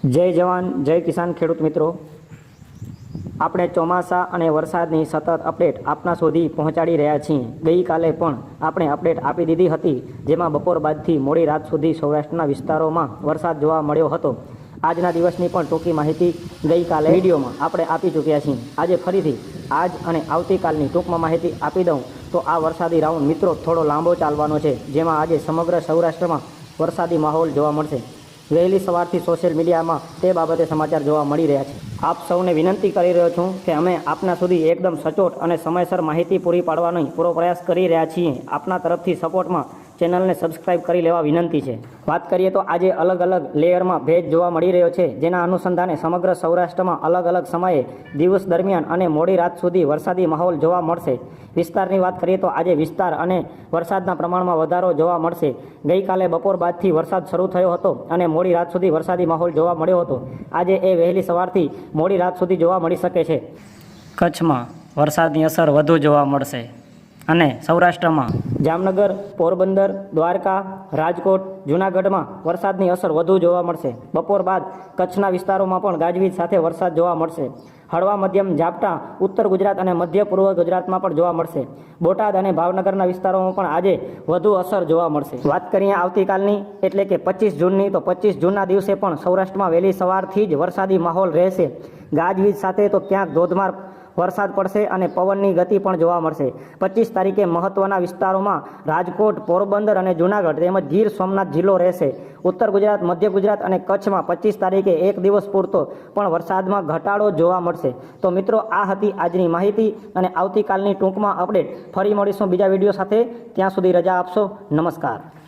જય જવાન, જય કિસાન ખેડૂત મિત્રો. આપણે ચોમાસા અને વરસાદની સતત અપડેટ આપના સુધી પહોંચાડી રહ્યા છીએ. ગઈકાલે પણ આપણે અપડેટ આપી દીધી હતી, જેમાં બપોર બાદથી મોડી રાત સુધી સૌરાષ્ટ્રના વિસ્તારોમાં વરસાદ જોવા મળ્યો હતો. આજના દિવસની પણ ટૂંકી માહિતી ગઈકાલે વિડીયોમાં આપણે આપી ચૂક્યા છીએ. આજે ફરીથી આજ અને આવતીકાલની ટૂંકમાં માહિતી આપી દઉં તો આ વરસાદી રાઉન્ડ મિત્રો થોડો લાંબો ચાલવાનો છે, જેમાં આજે સમગ્ર સૌરાષ્ટ્રમાં વરસાદી માહોલ જોવા મળશે. વહેલી સવારથી સોશિયલ મીડિયામાં તે બાબતે સમાચાર જોવા મળી રહ્યા છે. આપ સૌને વિનંતી કરી રહ્યો છું કે અમે આપના સુધી એકદમ સચોટ અને સમયસર માહિતી પૂરી પાડવાનો પૂરો પ્રયાસ કરી રહ્યા છીએ. આપના તરફથી સપોર્ટમાં ચેનલને સબસ્ક્રાઇબ કરી લેવા વિનંતી છે. વાત કરીએ તો આજે અલગ અલગ લેયરમાં ભેજ જોવા મળી રહ્યો છે, જેના અનુસંધાને સમગ્ર સૌરાષ્ટ્રમાં અલગ અલગ સમયે દિવસ દરમિયાન અને મોડી રાત સુધી વરસાદી માહોલ જોવા મળશે. વિસ્તારની વાત કરીએ તો આજે વિસ્તાર અને વરસાદના પ્રમાણમાં વધારો જોવા મળશે. ગઈકાલે બપોર બાદથી વરસાદ શરૂ થયો હતો અને મોડી રાત સુધી વરસાદી માહોલ જોવા મળ્યો હતો. આજે એ વહેલી સવારથી મોડી રાત સુધી જોવા મળી શકે છે. કચ્છમાં વરસાદની અસર વધુ જોવા મળશે. અને સૌરાષ્ટ્રમાં જામનગર, પોરબંદર, દ્વારકા, રાજકોટ, જૂનાગઢમાં વરસાદની અસર વધુ જોવા મળશે. બપોર બાદ કચ્છના વિસ્તારોમાં પણ ગાજવીજ સાથે વરસાદ જોવા મળશે. હળવા મધ્યમ ઝાપટા ઉત્તર ગુજરાત અને મધ્ય પૂર્વ ગુજરાતમાં પણ જોવા મળશે. બોટાદ અને ભાવનગરના વિસ્તારોમાં પણ આજે વધુ અસર જોવા મળશે. વાત કરીએ આવતીકાલની, એટલે કે પચીસ જૂનની, તો પચીસ જૂનના દિવસે પણ સૌરાષ્ટ્રમાં વહેલી સવારથી જ વરસાદી માહોલ રહેશે. ગાજવીજ સાથે તો ક્યાંક ધોધમાર વરસાદ પડશે અને પવનની ગતિ પણ જોવા મળશે. પચીસ તારીખે મહત્વના વિસ્તારોમાં રાજકોટ, પોરબંદર અને જૂનાગઢ તેમજ ગીર સોમનાથ જિલ્લો રહેશે. ઉત્તર ગુજરાત, મધ્ય ગુજરાત અને કચ્છમાં પચીસ તારીખે એક દિવસ પૂરતો પણ વરસાદમાં ઘટાડો જોવા મળશે. તો મિત્રો, આ હતી આજની માહિતી અને આવતીકાલની ટૂંકમાં અપડેટ. ફરી મળીશું બીજા વીડિયો સાથે. ત્યાં સુધી રજા આપશો. નમસ્કાર.